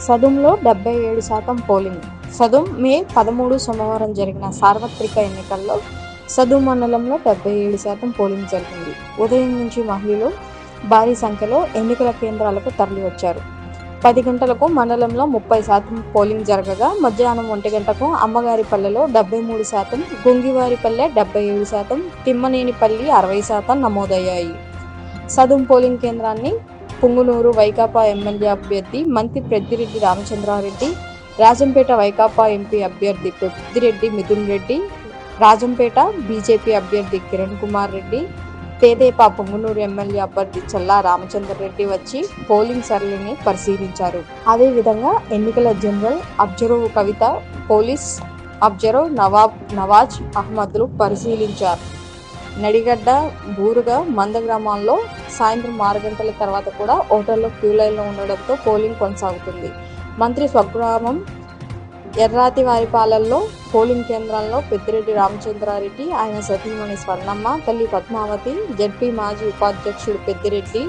సదుంలో డెబ్బై ఏడు శాతం పోలింగ్. సదుం మే పదమూడు సోమవారం జరిగిన సార్వత్రిక ఎన్నికల్లో సదుం మండలంలో డెబ్బై ఏడు శాతం పోలింగ్ జరిగింది. ఉదయం నుంచి మహిళలు భారీ సంఖ్యలో ఎన్నికల కేంద్రాలకు తరలివచ్చారు. పది గంటలకు మండలంలో ముప్పై శాతం పోలింగ్ జరగగా మధ్యాహ్నం ఒంటి గంటకు అమ్మగారిపల్లెలో డెబ్బై మూడు శాతం గుంగివారిపల్లె డెబ్బై ఏడు శాతం తిమ్మనేనిపల్లి అరవై శాతం నమోదయ్యాయి. సదుం పోలింగ్ కేంద్రాన్ని పుంగునూరు వైకాపా ఎమ్మెల్యే అభ్యర్థి మంత్రి పెద్దిరెడ్డి రామచంద్రారెడ్డి రాజంపేట వైకాపా ఎంపీ అభ్యర్థి పెద్దిరెడ్డి మిథున్ రెడ్డి రాజంపేట బీజేపీ అభ్యర్థి కిరణ్ కుమార్ రెడ్డి తేదేపా పొంగునూరు ఎమ్మెల్యే అభ్యర్థి చల్లా రామచంద్రరెడ్డి వచ్చి పోలింగ్ సరళిని పరిశీలించారు. అదేవిధంగా ఎన్నికల general observe Kavitha police observe Nawab Nawaz అహ్మద్లు పరిశీలించారు. నడిగడ్డ బూరుగ మంద గ్రామాల్లో సాయంత్రం ఆరు గంటల తర్వాత కూడా ఓటర్లు క్యూ లైన్లో ఉండడంతో పోలింగ్ కొనసాగుతుంది. మంత్రి స్వగ్రామం ఎర్రాతివారిపాలెంలో పోలింగ్ కేంద్రాల్లో పెద్దిరెడ్డి రామచంద్రారెడ్డి ఆయన సతీమణి స్వర్ణమ్మ తల్లి పద్మావతి జడ్పీ మాజీ ఉపాధ్యక్షుడు పెద్దిరెడ్డి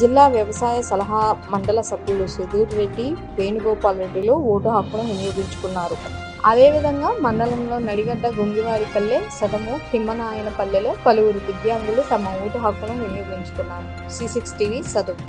జిల్లా వ్యవసాయ సలహా మండల సభ్యులు సుధీర్ రెడ్డి వేణుగోపాల్ రెడ్డిలు ఓటు హక్కును వినియోగించుకున్నారు. అదేవిధంగా మండలంలో నడిగడ్డ గుంగివారిపల్లె సదము తిమ్మనాయనపల్లెలో పలువురు దివ్యాంగులు తమ ఓటు హక్కును వినియోగించుకున్నారు. సి సిక్స్ టీవీ సదువు